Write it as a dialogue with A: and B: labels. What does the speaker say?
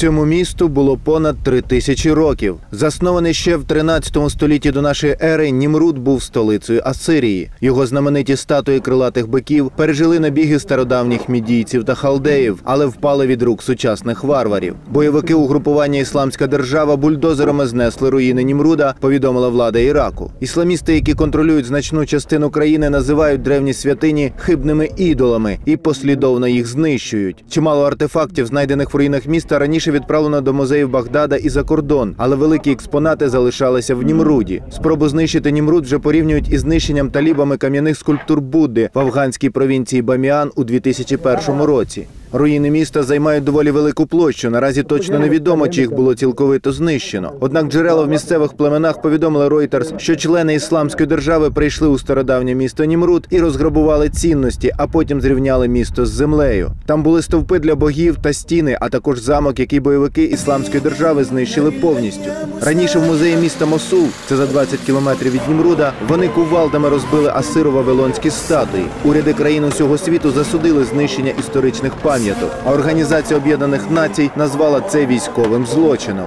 A: Цьому місту було понад три тисячі років. Заснований ще в 13 столітті до нашої ери, Німруд був столицею Асирії. Його знамениті статуї крилатих биків пережили набіги стародавніх мідійців та халдеїв, але впали від рук сучасних варварів. Бойовики угрупування Ісламська держава бульдозерами знесли руїни Німруда, повідомила влада Іраку. Ісламісти, які контролюють значну частину країни, називають древні святині хибними ідолами і послідовно їх знищують. Чимало артефактів, знайдених в руїнах міста, раніше відправлено до музеїв Багдада і за кордон, але великі експонати залишалися в Німруді. Спробу знищити Німруд вже порівнюють із знищенням талібами кам'яних скульптур Будди в афганській провінції Баміан у 2001 році. Руїни міста займають доволі велику площу. Наразі точно невідомо, чи їх було цілковито знищено. Однак джерела в місцевих племенах повідомили Reuters, що члени ісламської держави прийшли у стародавнє місто Німруд і розграбували цінності, а потім зрівняли місто з землею. Там були стовпи для богів та стіни, а також замок, який бойовики ісламської держави знищили повністю. Раніше в музеї міста Мосул, це за 20 кілометрів від Німруда, вони кувалдами розбили асиро-вавилонські статуї. Уряди країн усього світу засудили знищення історичних пам'яток. А Організація Об'єднаних Націй назвала це військовим злочином.